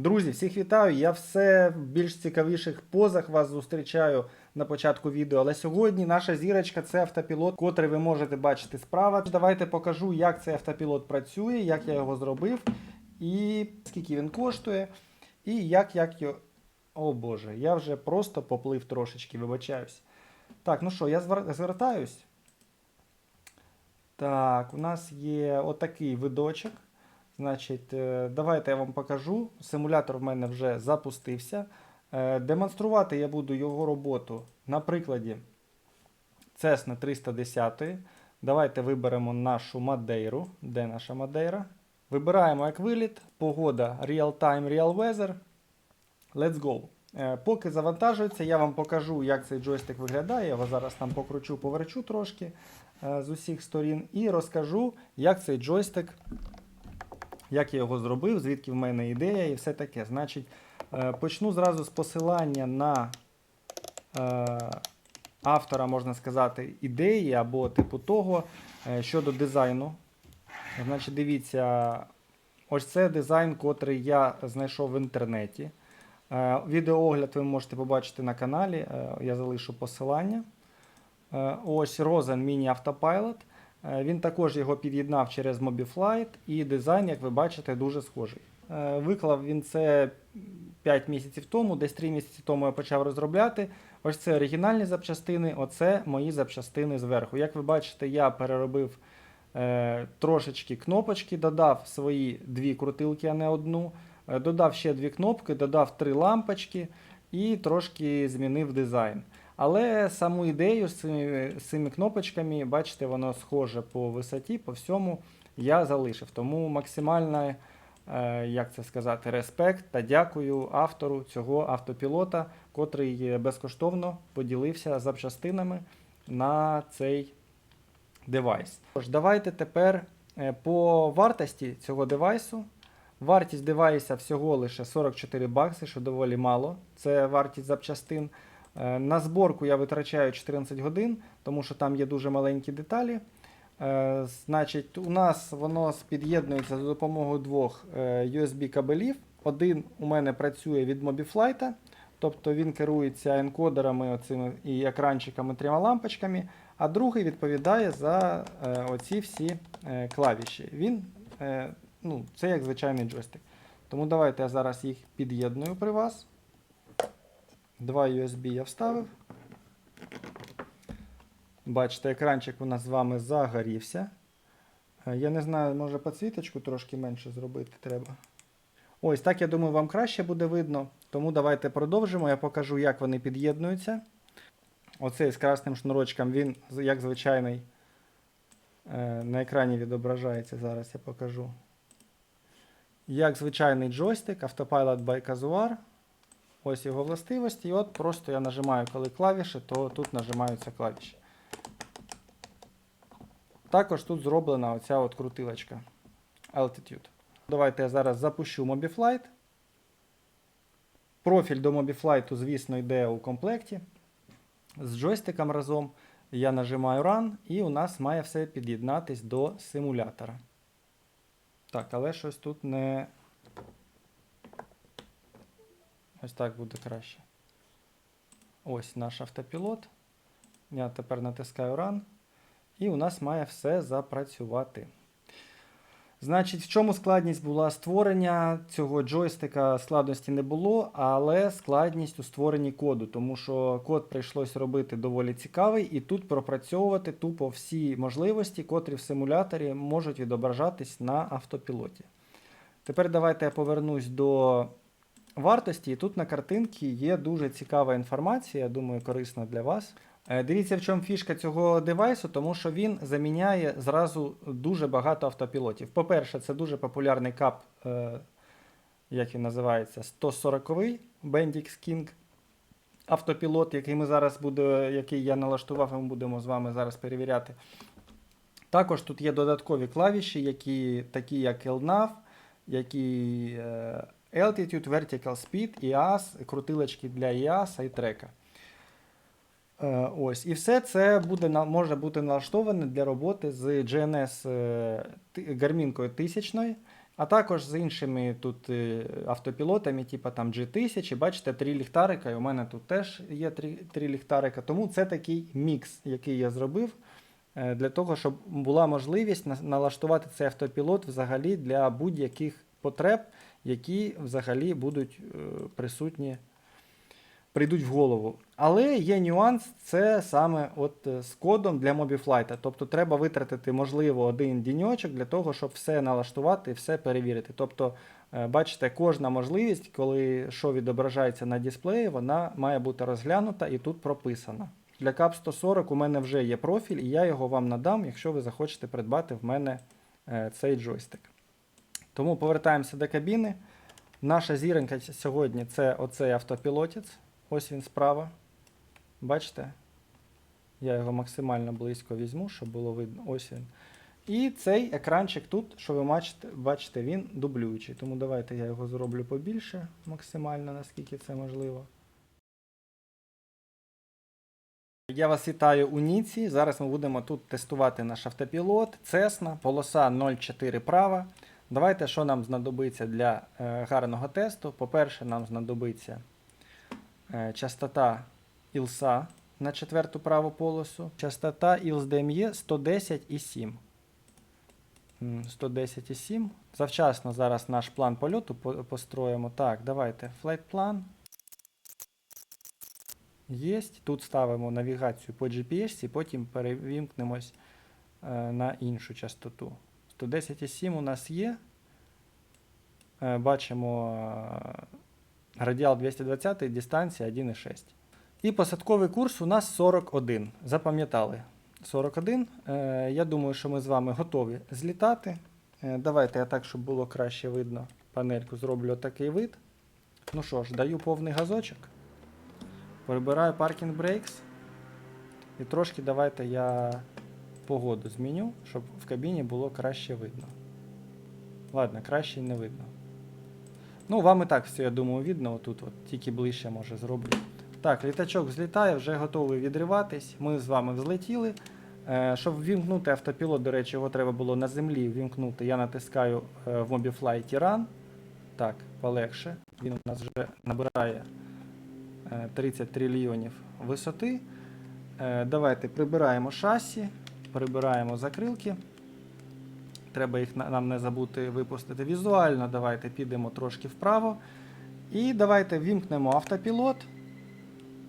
Друзі, всіх вітаю! Я все в більш цікавіших позах вас зустрічаю на початку відео. Але сьогодні наша зірочка це автопілот, котрий ви можете бачити справа. Давайте покажу, як цей автопілот працює, як я його зробив, і скільки він коштує, і як, як його. О Боже, я вже просто поплив трошечки, вибачаюсь. Так, ну що, я звертаюсь. Так, у нас є отакий видочок. Значить, е, давайте я вам покажу. Симулятор в мене вже запустився. Е, Демонструвати я буду його роботу на прикладі Cessna 310. Давайте виберемо нашу Мадейру. Де наша Мадейра? Вибираємо як виліт, погода Real Time, Real Weather. Let's go. Е, Поки завантажується, я вам покажу, як цей джойстик виглядає. Я його зараз там покручу, поверчу трошки з усіх сторін і розкажу, як цей джойстик як я його зробив, звідки в мене ідея і все таке. Значить, е, почну зразу з посилання на е, автора, можна сказати, ідеї або типу того е, щодо дизайну. Значить, дивіться, ось це дизайн, котрий я знайшов в інтернеті. Відеоогляд ви можете побачити на каналі, я залишу посилання. Ось Autopilot. Е, Він також його під'єднав через Mobiflight, і дизайн, як ви бачите, дуже схожий. Е, Виклав він це 5 місяців тому, десь 3 місяці тому я почав розробляти. Ось це оригінальні запчастини, оце мої запчастини зверху. Як ви бачите, я переробив е, трошечки кнопочки, додав свої дві крутилки, а не одну. Е, Додав ще дві кнопки, додав три лампочки і трошки змінив дизайн. Але саму ідею з цими, з цими кнопочками, бачите, воно схоже по висоті, по всьому я залишив. Тому максимальна, е, як це сказати, респект та дякую автору цього автопілота, котрий е, безкоштовно поділився запчастинами на цей девайс. Тож, давайте тепер е, по вартості цього девайсу. Вартість девайса всього лише 44 бакси, що доволі мало. Це вартість запчастин. Е, На зборку я витрачаю 14 годин, тому що там є дуже маленькі деталі. Е, Значить, у нас воно під'єднується за допомогою двох е, USB кабелів. Один у мене працює від Mobiflight, тобто він керується енкодерами оцими і екранчиками трьома лампочками, а другий відповідає за е, оці всі е, клавіші. Він, е, ну, це як звичайний джойстик. Тому давайте я зараз їх під'єдную при вас. Два USB я вставив. Бачите, екранчик у нас з вами загорівся. Е, Я не знаю, може підсвіточку трошки менше зробити треба. Ось так, я думаю, вам краще буде видно. Тому давайте продовжимо. Я покажу, як вони під'єднуються. Оцей з красним шнурочком, він, як звичайний, е, на екрані відображається. Зараз я покажу. Як звичайний джойстик, Autopilot by Casuar. Ось його властивості. І от просто я нажимаю, коли клавіші, то тут нажимаються клавіші. Також тут зроблена оця от крутилочка Altitude. Давайте я зараз запущу Mobiflight. Профіль до Mobiflight, звісно, йде у комплекті. З джойстиком разом я нажимаю Run, і у нас має все під'єднатись до симулятора. Так, але щось тут не. Ось так буде краще. Ось наш автопілот. Я тепер натискаю Run. І у нас має все запрацювати. Значить, в чому складність була створення цього джойстика? Складності не було, але складність у створенні коду, тому що код прийшлось робити доволі цікавий, і тут пропрацьовувати тупо всі можливості, котрі в симуляторі можуть відображатись на автопілоті. Тепер давайте я повернусь до вартості. І тут на картинці є дуже цікава інформація, я думаю, корисна для вас. Е, Дивіться, в чому фішка цього девайсу, тому що він заміняє зразу дуже багато автопілотів. По-перше, це дуже популярний кап, е, як він називається, 140-й Bendix King автопілот, який ми зараз буде, який я налаштував, і ми будемо з вами зараз перевіряти. Також тут є додаткові клавіші, які, такі як LNAV, які е, Altitude, Vertical Speed, EAS, крутилочки для EAS і трека. Е, Ось, і все це буде, може бути налаштоване для роботи з GNS е, гармінкою 1000, А також з іншими тут е, автопілотами, типу там G1000, бачите, три ліхтарика, і у мене тут теж є три, три ліхтарика. Тому це такий мікс, який я зробив е, для того, щоб була можливість налаштувати цей автопілот взагалі для будь-яких потреб, які взагалі будуть е, присутні, прийдуть в голову. Але є нюанс, це саме от е, з кодом для Mobiflight. Тобто треба витратити, можливо, один діньочок для того, щоб все налаштувати і все перевірити. Тобто, е, бачите, кожна можливість, коли що відображається на дисплеї, вона має бути розглянута і тут прописана. Для CAP 140 у мене вже є профіль, і я його вам надам, якщо ви захочете придбати в мене цей джойстик. Тому повертаємося до кабіни. Наша зіронька сьогодні це оцей автопілотець. Ось він справа. Бачите? Я його максимально близько візьму, щоб було видно. Ось він. І цей екранчик тут, що ви бачите, бачите, він дублюючий. Тому давайте я його зроблю побільше, максимально, наскільки це можливо. Я вас вітаю у Ніці. Зараз ми будемо тут тестувати наш автопілот. Cessna, полоса 0,4 права. Давайте, що нам знадобиться для е, гарного тесту. По-перше, нам знадобиться е, частота ІЛСа на четверту праву полосу. Частота ILS-DME 110,7. 110,7. Завчасно зараз наш план польоту по- построїмо. Так, давайте flight план. Єсть. Тут ставимо навігацію по GPS, потім перевімкнемось е, на іншу частоту. 110,7 у нас є. Е, бачимо е, радіал 220, дистанція 1,6. І посадковий курс у нас 41. Запам'ятали. 41. Е, я думаю, що ми з вами готові злітати. Давайте я так, щоб було краще видно панельку, зроблю такий вид. Ну що ж, даю повний газочок. Прибираю паркінг брейкс. І трошки давайте я погоду зміню, щоб в кабіні було краще видно. Ладно, краще не видно. Ну, вам і так все, я думаю, видно. Отут, от, тільки ближче може зроблю. Так, літачок злітає, вже готовий відриватись. Ми з вами взлетіли. Е, щоб ввімкнути автопілот, до речі, його треба було на землі ввімкнути. Я натискаю е, в Mobifly Run. Так, полегше. Він у нас вже набирає е, 30 трильйонів висоти. Е, Давайте прибираємо шасі, прибираємо закрилки. Треба їх нам не забути випустити візуально. Давайте підемо трошки вправо. І давайте вімкнемо автопілот.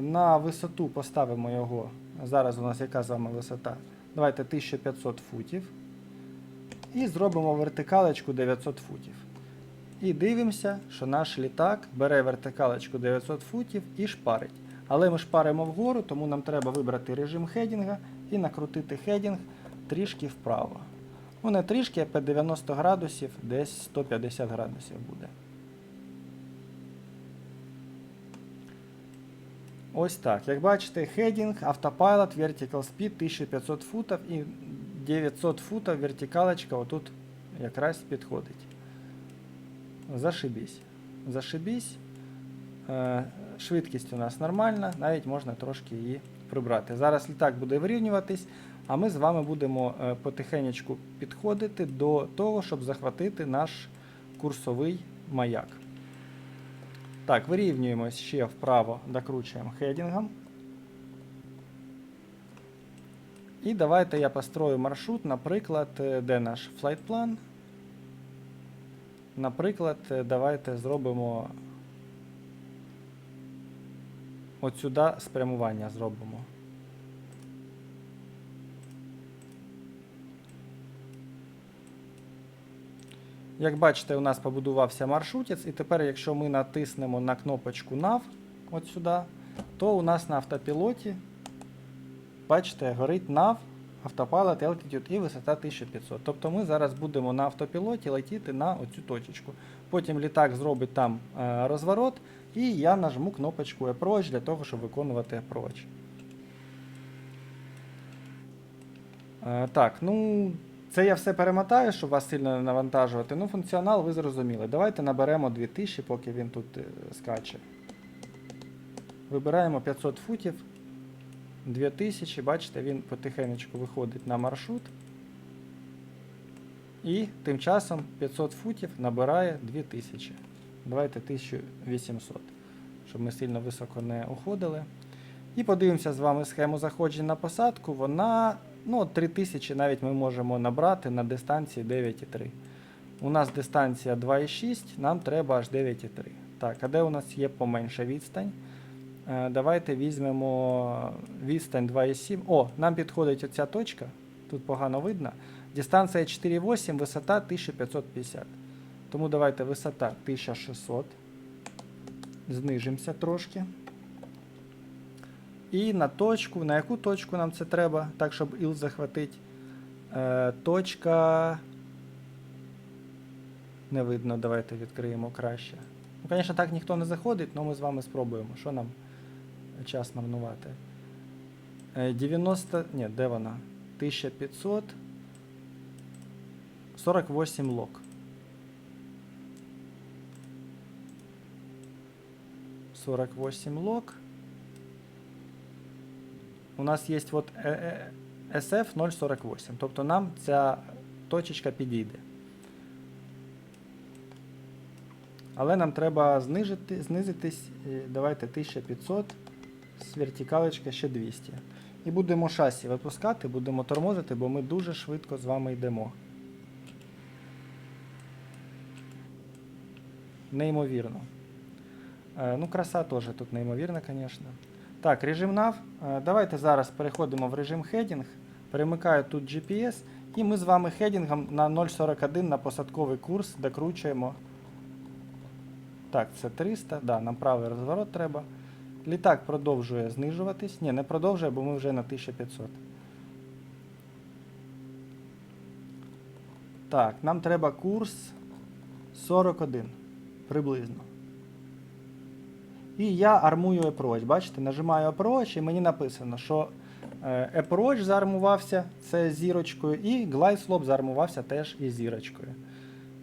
На висоту поставимо його. Зараз у нас яка з вами висота? Давайте 1500 футів. І зробимо вертикалочку 900 футів. І дивимося, що наш літак бере вертикалочку 900 футів і шпарить. Але ми шпаримо вгору, тому нам треба вибрати режим хедінга і накрутити хедінг трішки вправо. Ну не трішки, а 90 градусів, десь 150 градусів буде. Ось так. Як бачите, хедінг, автопайлот, vertical speed 1500 футів і 900 футів вертикалочка отут якраз підходить. Зашибісь. Зашибісь. Е, швидкість у нас нормальна, навіть можна трошки її прибрати. Зараз літак буде вирівнюватись, а ми з вами будемо е, потихенечку підходити до того, щоб захватити наш курсовий маяк. Так, вирівнюємось ще вправо, докручуємо хедінгом. І давайте я построю маршрут, наприклад, е, де наш флайтплан. Наприклад, е, давайте зробимо от сюди спрямування зробимо. Як бачите, у нас побудувався маршрутець, і тепер, якщо ми натиснемо на кнопочку NAV от сюди, то у нас на автопілоті, бачите, горить NAV, автопайлот, altitude і висота 1500. Тобто ми зараз будемо на автопілоті летіти на оцю точечку. Потім літак зробить там е, розворот, і я нажму кнопочку Approach для того, щоб виконувати Approach. Е, так, ну. Це я все перемотаю, щоб вас сильно не навантажувати. Ну, функціонал ви зрозуміли. Давайте наберемо 2000, поки він тут е, скаче. Вибираємо 500 футів. 2000, бачите, він потихенечку виходить на маршрут. І тим часом 500 футів набирає 2000. Давайте 1800, щоб ми сильно високо не уходили. І подивимося з вами схему заходження на посадку. Вона ну, 3000 навіть ми можемо набрати на дистанції 9,3. У нас дистанція 2,6, нам треба аж 9,3. Так, а де у нас є поменша відстань? Е, Давайте візьмемо відстань 2,7. О, нам підходить оця точка. Тут погано видно. Дистанція 4,8, висота 1550. Тому давайте висота 1600. Знижимося трошки. І на точку, на яку точку нам це треба, так, щоб іл захватити. Е, точка. Не видно, давайте відкриємо краще. Ну, звісно, так ніхто не заходить, але ми з вами спробуємо. Що нам час марнувати? Е, 90. Ні, де вона? 1500. 48 лок. 48 лок. У нас є от е, е, SF 048. Тобто нам ця точечка підійде. Але нам треба знижити, знизитись. е, Давайте 1500 з вертикалочка ще 200. І будемо шасі випускати, будемо тормозити, бо ми дуже швидко з вами йдемо. Неймовірно. Е, ну, краса теж тут неймовірна, звісно. Так, режим NAV. Е, Давайте зараз переходимо в режим heading. Перемикаю тут GPS. І ми з вами хедінгом на 0.41 на посадковий курс докручуємо. Так, це 300. Да, нам правий розворот треба. Літак продовжує знижуватись. Ні, не продовжує, бо ми вже на 1500. Так, нам треба курс 41 приблизно. І я армую approach. Бачите, нажимаю approach і мені написано, що е, approach заармувався це зірочкою, і glide slope заармувався теж із зірочкою.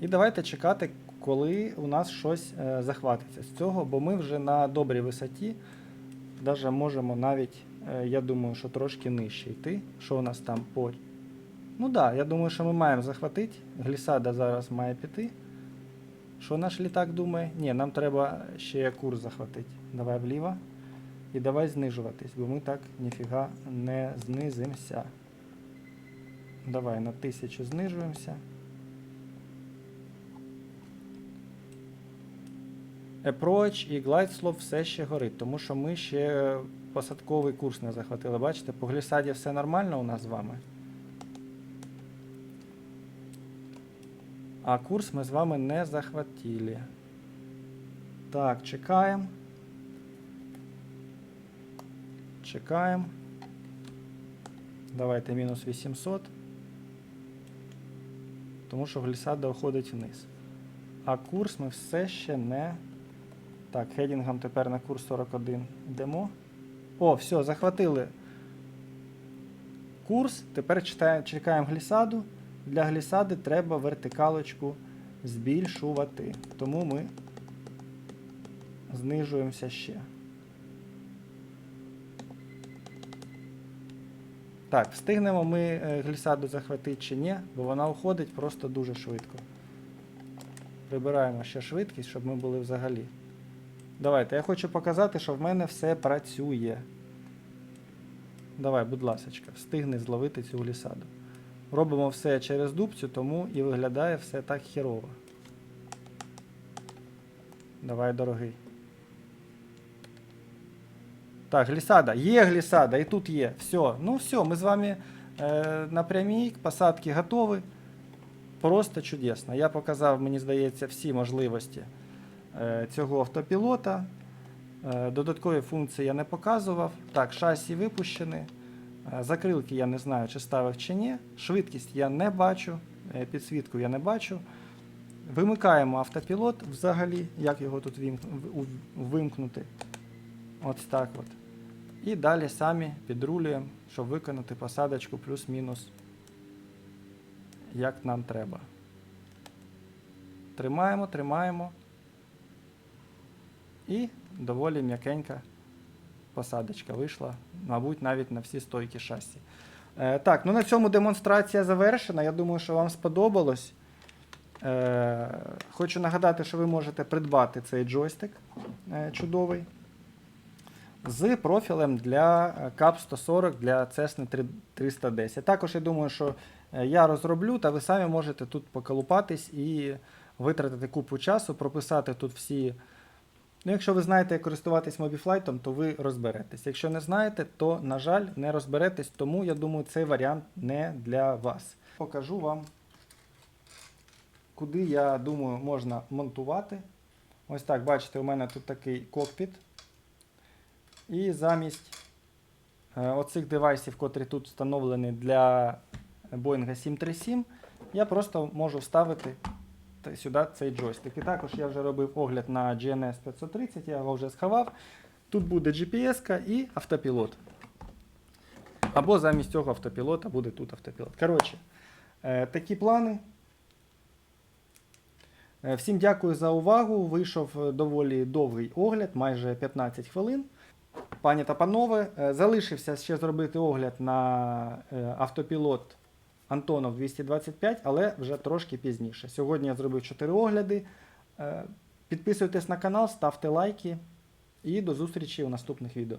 І давайте чекати, коли у нас щось е, захватиться з цього, бо ми вже на добрій висоті. Даже можемо навіть, е, я думаю, що трошки нижче йти. Що у нас там по. Ну так, да, я думаю, що ми маємо захватити. Глісада зараз має піти. Що наш літак думає? Ні, нам треба ще курс захватити. Давай вліво. І давай знижуватись, бо ми так ніфіга не знизимося. Давай на 1000 знижуємося. Approach і Glide Slope все ще горить, тому що ми ще посадковий курс не захватили. Бачите, по глісаді все нормально у нас з вами. А курс ми з вами не захватили. Так, чекаємо. Чекаємо. Давайте мінус 800. Тому що глісада уходить вниз. А курс ми все ще не. Так, хедінгом тепер на курс 41 йдемо. О, все, захватили курс. Тепер читаємо, чекаємо глісаду. Для глісади треба вертикалочку збільшувати. Тому ми знижуємося ще. Так, встигнемо ми е, глісаду захватити чи ні, бо вона уходить просто дуже швидко. Прибираємо ще швидкість, щоб ми були взагалі. Давайте, я хочу показати, що в мене все працює. Давай, будь ласочка, встигни зловити цю глісаду. Робимо все через дубцю, тому і виглядає все так хірово. Давай, дорогий. Так, глісада. Є глісада, і тут є. Все. Ну все, ми з вами е, на прямій посадки готові. Просто чудесно. Я показав, мені здається, всі можливості е, цього автопілота. Е, додаткові функції я не показував. Так, шасі випущені. Е, Закрилки я не знаю, чи ставив чи ні. Швидкість я не бачу, е, підсвітку я не бачу. Вимикаємо автопілот взагалі, як його тут вимкнути. Ось так от. І далі самі підрулюємо, щоб виконати посадочку плюс-мінус, як нам треба. Тримаємо, тримаємо. І доволі м'якенька посадочка вийшла, мабуть, навіть на всі стойки шасі. Е, так, ну на цьому демонстрація завершена. Я думаю, що вам сподобалось. Е, хочу нагадати, що ви можете придбати цей джойстик е, чудовий з профілем для е, CAP 140 для Cessna 310. Також я думаю, що е, я розроблю, та ви самі можете тут поколупатись і витратити купу часу, прописати тут всі. Ну, якщо ви знаєте, як користуватись мобіфлайтом, то ви розберетесь. Якщо не знаєте, то, на жаль, не розберетесь, тому я думаю, цей варіант не для вас. Покажу вам, куди, я думаю, можна монтувати. Ось так, бачите, у мене тут такий кокпіт. І замість е, оцих девайсів, котрі тут встановлені для Boeing 737, я просто можу вставити та- сюди цей джойстик. І також я вже робив огляд на GNS 530, я його вже сховав. Тут буде GPS і автопілот. Або замість цього автопілота буде тут автопілот. Коротше, е, такі плани. Е, Всім дякую за увагу. Вийшов е, доволі довгий огляд, майже 15 хвилин. Пані та панове, залишився ще зробити огляд на автопілот Антонов 225, але вже трошки пізніше. Сьогодні я зробив 4 огляди. Е, Підписуйтесь на канал, ставте лайки і до зустрічі у наступних відео.